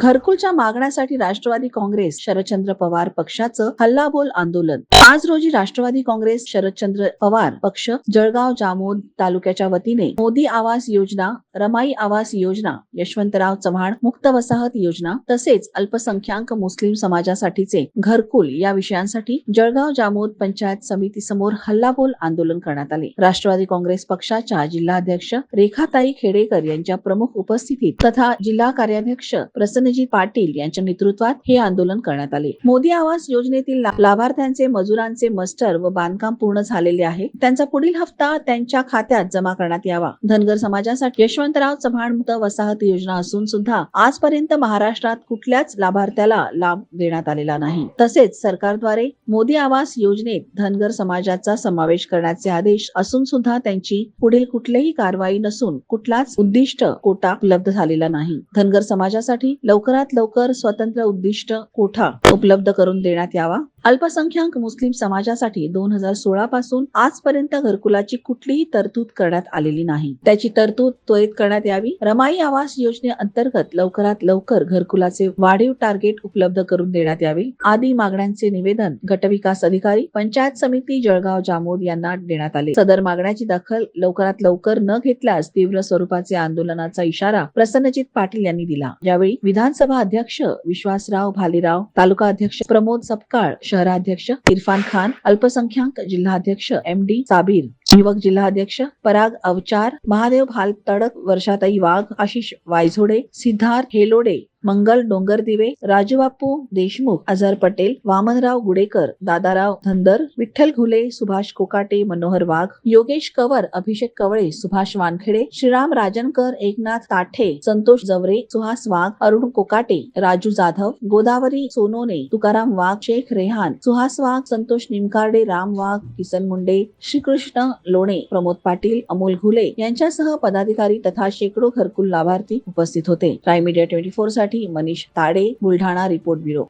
घरकुलच्या मागण्यासाठी राष्ट्रवादी काँग्रेस शरदचंद्र पवार पक्षाचं हल्लाबोल आंदोलन. आज रोजी राष्ट्रवादी काँग्रेस शरदचंद्र पवार पक्ष जळगाव जामोद तालुक्याच्या वतीने मोदी आवास योजना रमाई आवास योजना यशवंतराव चव्हाण मुक्त वसाहत योजना तसेच अल्पसंख्याक मुस्लिम समाजासाठीचे घरकुल या विषयांसाठी जळगाव जामोद पंचायत समिती समोर हल्लाबोल आंदोलन करण्यात आले. राष्ट्रवादी काँग्रेस पक्षाच्या जिल्हाध्यक्ष रेखाताई खेडेकर यांच्या प्रमुख उपस्थितीत तथा जिल्हा कार्याध्यक्ष प्रसन्नजी पाटील यांच्या नेतृत्वात हे आंदोलन करण्यात आले. मोदी आवास योजनेतील लाभार्थ्यांचे मजूर मजुरांचे मस्टर व बांधकाम पूर्ण झालेले आहे. त्यांचा पुढील हप्ता त्यांच्या खात्यात जमा करण्यात यावा. धनगर समाजासाठी यशवंतराव चव्हाण मुक्त वसाहत योजना असून सुद्धा आजपर्यंत महाराष्ट्रात कुठल्याच लाभार्थ्याला लाभ देण्यात आलेला नाही. तसेच सरकारद्वारे मोदी आवास योजनेत धनगर समाजाचा समावेश करण्याचे आदेश असून सुद्धा त्यांची पुढील कुठलीही कारवाई नसून कुठलाच उद्दिष्ट कोटा उपलब्ध झालेला नाही. धनगर समाजासाठी लवकरात लवकर स्वतंत्र उद्दिष्ट कोठा उपलब्ध करून देण्यात यावा? अल्पसंख्याक मुस्लिम समाजासाठी दोन हजार सोळा पासून आजपर्यंत घरकुलाची कुठलीही तरतूद करण्यात आलेली नाही. त्याची तरतूद त्वरित करण्यात यावी. रमाई आवास योजनेअंतर्गत लवकरात लवकर घरकुलाचे वाढीव टार्गेट उपलब्ध करून देण्यात यावे. आदी मागण्यांचे निवेदन गटविकास अधिकारी पंचायत समिती जळगाव जामोद यांना देण्यात आले. सदर मागण्याची दखल लवकरात लवकर न घेतल्यास तीव्र स्वरूपाचे आंदोलनाचा इशारा प्रसन्नजित पाटील यांनी दिला. यावेळी विधानसभा अध्यक्ष विश्वासराव भालेराव तालुका अध्यक्ष प्रमोद सपकाळ शहराध्यक्ष इरफान खान अल्पसंख्याक जिल्हाध्यक्ष एम डी साबीर युवक जिल्हाध्यक्ष पराग अवचार महादेव भाल तडक वर्षाताई वाघ आशिष वायझोडे सिद्धार्थ हेलोडे मंगल डोंगरदिवे राजूबापू देशमुख अझर पटेल वामनराव गुडेकर दादाराव धनगर विठ्ठल घुले सुभाष कोकाटे मनोहर वाघ योगेश कवर अभिषेक कवळे सुभाष वानखेडे श्रीराम राजनकर एकनाथ ताठे संतोष जवरे सुहास वाघ अरुण कोकाटे राजू जाधव गोदावरी सोनोने तुकाराम वाघ शेख रेहान सुहास वाघ संतोष निमकार्डे राम वाघ किसन मुंडे श्रीकृष्ण लोणे प्रमोद पाटील अमोल घुले यांच्यासह पदाधिकारी तथा शेकडो घरकुल लाभार्थी उपस्थित होते. प्राईम मीडिया ट्वेंटी फोरसाठी साठी मनीष ताडे बुलढाणा रिपोर्ट ब्युरो.